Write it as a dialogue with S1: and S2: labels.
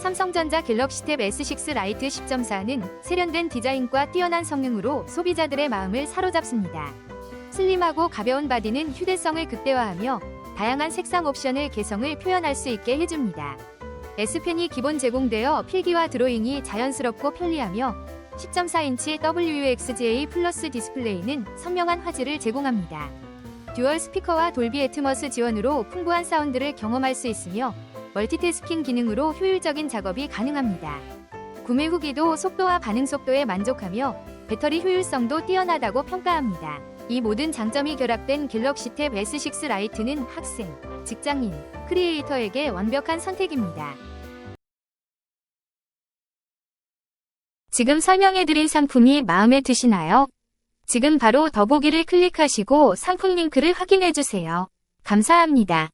S1: 삼성전자 갤럭시 탭 S6 라이트 10.4는 세련된 디자인과 뛰어난 성능으로 소비자들의 마음을 사로잡습니다. 슬림하고 가벼운 바디는 휴대성을 극대화하며 다양한 색상 옵션을 개성을 표현할 수 있게 해줍니다. S펜이 기본 제공되어 필기와 드로잉이 자연스럽고 편리하며 10.4인치 WUXGA 플러스 디스플레이는 선명한 화질을 제공합니다. 듀얼 스피커와 돌비 애트머스 지원으로 풍부한 사운드를 경험할 수 있으며 멀티태스킹 기능으로 효율적인 작업이 가능합니다. 구매 후기도 속도와 반응 속도에 만족하며 배터리 효율성도 뛰어나다고 평가합니다. 이 모든 장점이 결합된 갤럭시 탭 S6 라이트는 학생, 직장인, 크리에이터에게 완벽한 선택입니다. 지금 설명해드린 상품이 마음에 드시나요? 지금 바로 더보기를 클릭하시고 상품 링크를 확인해주세요. 감사합니다.